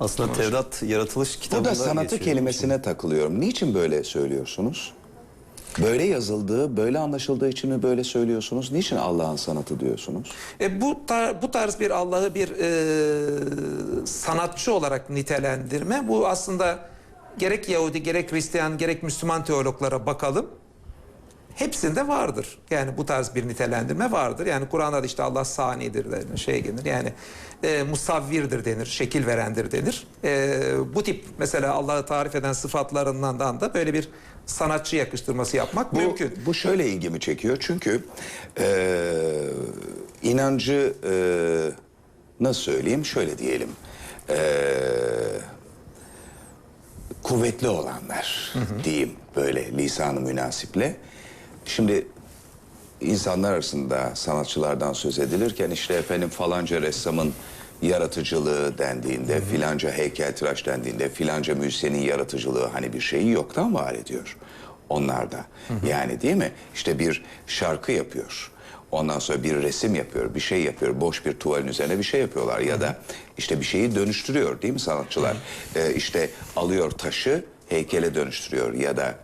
Aslında Tevrat yaratılış kitabında Burada sanatı geçiyor. kelimesine takılıyorum. Niçin böyle söylüyorsunuz? Böyle yazıldığı, böyle anlaşıldığı için mi böyle söylüyorsunuz? Niçin Allah'ın sanatı diyorsunuz? E, bu, tar- bu tarz bir Allah'ı bir e, sanatçı olarak nitelendirme bu aslında gerek Yahudi gerek Hristiyan gerek Müslüman teologlara bakalım. Hepsinde vardır. Yani bu tarz bir nitelendirme vardır. Yani Kur'an'da da işte Allah sanidir denir, şey denir. Yani e, musavvirdir denir, şekil verendir denir. E, bu tip mesela Allah'ı tarif eden sıfatlarından da böyle bir sanatçı yakıştırması yapmak Bu, mümkün. bu şöyle ilgimi çekiyor çünkü eee, inancı eee, nasıl söyleyeyim şöyle diyelim eee, kuvvetli olanlar diyeyim böyle lisanı münasiple. Şimdi insanlar arasında sanatçılardan söz edilirken işte efendim falanca ressamın yaratıcılığı dendiğinde, filanca heykeltıraş dendiğinde, filanca müzisyenin yaratıcılığı hani bir şeyi yoktan var ediyor onlarda. Yani değil mi? İşte bir şarkı yapıyor. Ondan sonra bir resim yapıyor, bir şey yapıyor. Boş bir tuvalin üzerine bir şey yapıyorlar. Ya da işte bir şeyi dönüştürüyor değil mi sanatçılar? Ee, işte alıyor taşı heykele dönüştürüyor ya da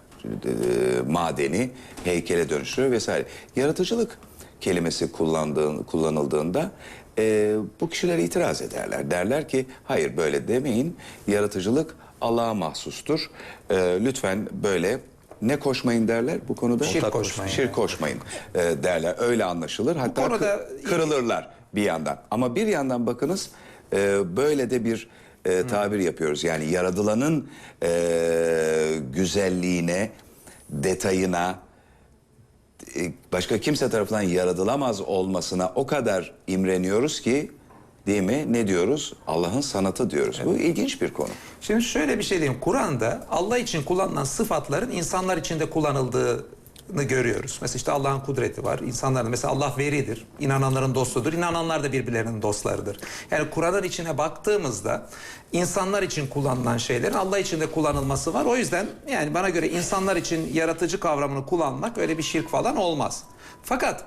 madeni heykele dönüştürüyor vesaire. Yaratıcılık kelimesi kullandığın, kullanıldığında e, bu kişiler itiraz ederler. Derler ki hayır böyle demeyin. Yaratıcılık Allah'a mahsustur. E, lütfen böyle ne koşmayın derler bu konuda? Şirk koşmayın. Şirk koşmayın e, derler. Öyle anlaşılır. Hatta konuda- kı- kırılırlar bir yandan. Ama bir yandan bakınız e, böyle de bir e, tabir yapıyoruz. Yani yaradılanın e, güzelliğine, detayına, e, başka kimse tarafından yaratılamaz olmasına o kadar imreniyoruz ki değil mi? Ne diyoruz? Allah'ın sanatı diyoruz. Bu ilginç bir konu. Şimdi şöyle bir şey diyeyim. Kur'an'da Allah için kullanılan sıfatların insanlar için de kullanıldığını görüyoruz. Mesela işte Allah'ın kudreti var. İnsanların mesela Allah veridir. İnananların dostudur. İnananlar da birbirlerinin dostlarıdır. Yani Kur'an'ın içine baktığımızda insanlar için kullanılan şeylerin Allah için de kullanılması var. O yüzden yani bana göre insanlar için yaratıcı kavramını kullanmak öyle bir şirk falan olmaz. Fakat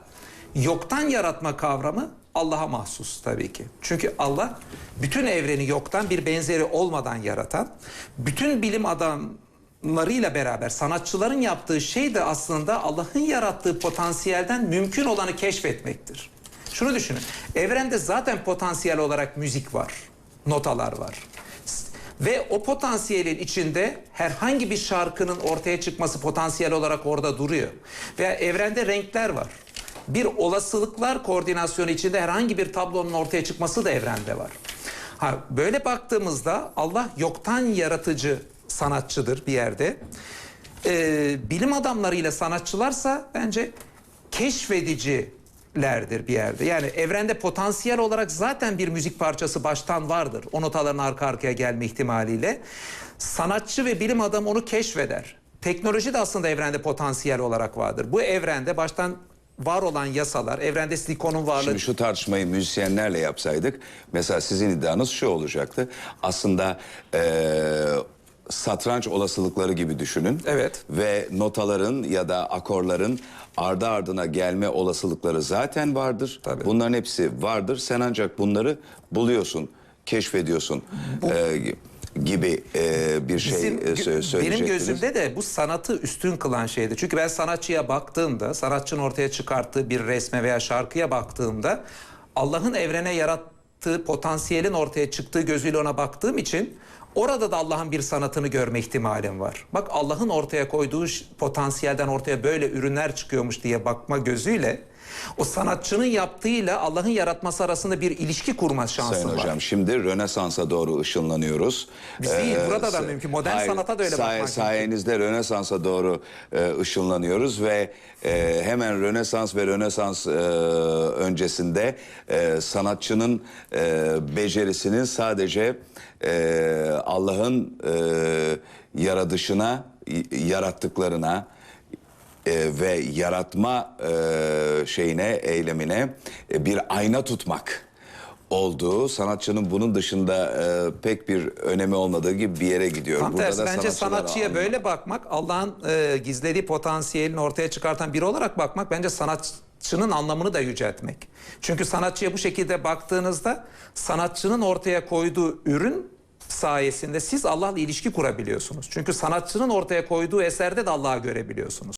yoktan yaratma kavramı Allah'a mahsus tabii ki. Çünkü Allah bütün evreni yoktan bir benzeri olmadan yaratan, bütün bilim adamlarıyla beraber sanatçıların yaptığı şey de aslında Allah'ın yarattığı potansiyelden mümkün olanı keşfetmektir. Şunu düşünün. Evrende zaten potansiyel olarak müzik var, notalar var. Ve o potansiyelin içinde herhangi bir şarkının ortaya çıkması potansiyel olarak orada duruyor. Veya evrende renkler var. Bir olasılıklar koordinasyonu içinde herhangi bir tablonun ortaya çıkması da evrende var. Ha, böyle baktığımızda Allah yoktan yaratıcı sanatçıdır bir yerde. Ee, bilim adamlarıyla sanatçılarsa bence keşfedicilerdir bir yerde. Yani evrende potansiyel olarak zaten bir müzik parçası baştan vardır. O notaların arka arkaya gelme ihtimaliyle. Sanatçı ve bilim adamı onu keşfeder. Teknoloji de aslında evrende potansiyel olarak vardır. Bu evrende baştan var olan yasalar, evrende silikonun varlığı... Şimdi şu tartışmayı müzisyenlerle yapsaydık mesela sizin iddianız şu olacaktı. Aslında eee, satranç olasılıkları gibi düşünün. Evet. Ve notaların ya da akorların ardı ardına gelme olasılıkları zaten vardır. Tabii. Bunların hepsi vardır. Sen ancak bunları buluyorsun, keşfediyorsun eee, gibi eee, bir şey Bizim, eee, sö- benim söyleyecektiniz. gözümde de bu sanatı üstün kılan şeydi. Çünkü ben sanatçıya baktığımda, sanatçının ortaya çıkarttığı bir resme veya şarkıya baktığımda Allah'ın evrene yarattığı potansiyelin ortaya çıktığı gözüyle ona baktığım için orada da Allah'ın bir sanatını görme ihtimalim var. Bak Allah'ın ortaya koyduğu potansiyelden ortaya böyle ürünler çıkıyormuş diye bakma gözüyle o sanatçının yaptığıyla Allah'ın yaratması arasında bir ilişki kurma şansım Sayın var. hocam şimdi Rönesans'a doğru ışınlanıyoruz. Biz değil, Ee, burada da mümkün. Modern sanata da öyle bakmak mümkün. Sayenizde Rönesans'a doğru e, ışınlanıyoruz ve e, hemen Rönesans ve Rönesans e, öncesinde e, sanatçının e, becerisinin sadece e, Allah'ın e, yaratışına, yarattıklarına e, ve yaratma e, şeyine, eylemine e, bir ayna tutmak olduğu, sanatçının bunun dışında e, pek bir önemi olmadığı gibi bir yere gidiyor. Tam tersi bence sanatçıya alma- böyle bakmak Allah'ın e, gizlediği potansiyelini ortaya çıkartan biri olarak bakmak bence sanatçının anlamını da yüceltmek. Çünkü sanatçıya bu şekilde baktığınızda sanatçının ortaya koyduğu ürün sayesinde siz Allah'la ilişki kurabiliyorsunuz. Çünkü sanatçının ortaya koyduğu eserde de Allah'ı görebiliyorsunuz.